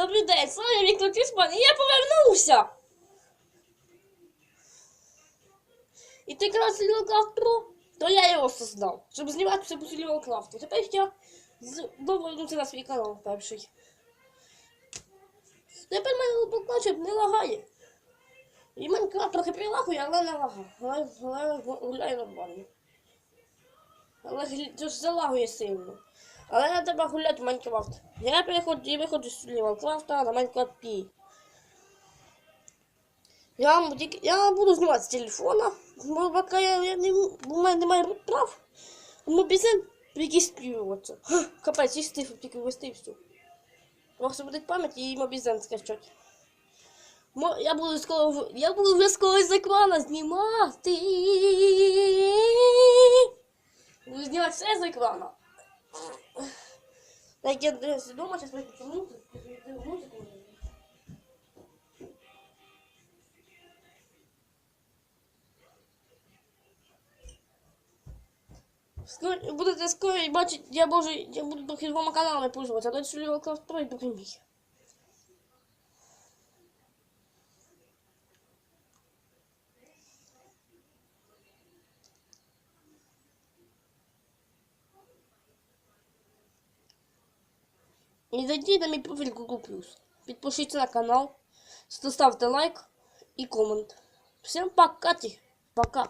Добрий день, слава Віктор Тісман, і я повернувся. І ти якраз Лілкрафт Про, то я його создав, щоб знімати по Лілкрафту. Тепер я з- повернуся на свій канал перший. Тепер мене покаче не лагає. І Майнкрафт трохи прилагує, але не лагає. Але, але гуляє нормально. Але це залагує сильно. Але я треба гуляти в Майнкрафт. Я переходжу і виходжу з Майнкрафта на Майнкрафт Пі. Я, я буду знімати з телефона, бо поки я, я не, в мене немає прав. Тому пісень регіструватися. Ха, Капець, і стиф тільки ввести і все. Просто буде пам'ять і мобізен скачать. Мо- Я буду скоро, я буду вже скоро з екрана знімати. Буду знімати все з екрана. Так я десь вдома, зараз виключу музику. музику. Скоро, будете скоро і бачити, я можу, я буду трохи двома каналами пользуватися, а то що Лілокрафт Про і І зайдіть на мій профіль Google+. Підпишіться на канал, ставте лайк і комент. Всім пока. Пока.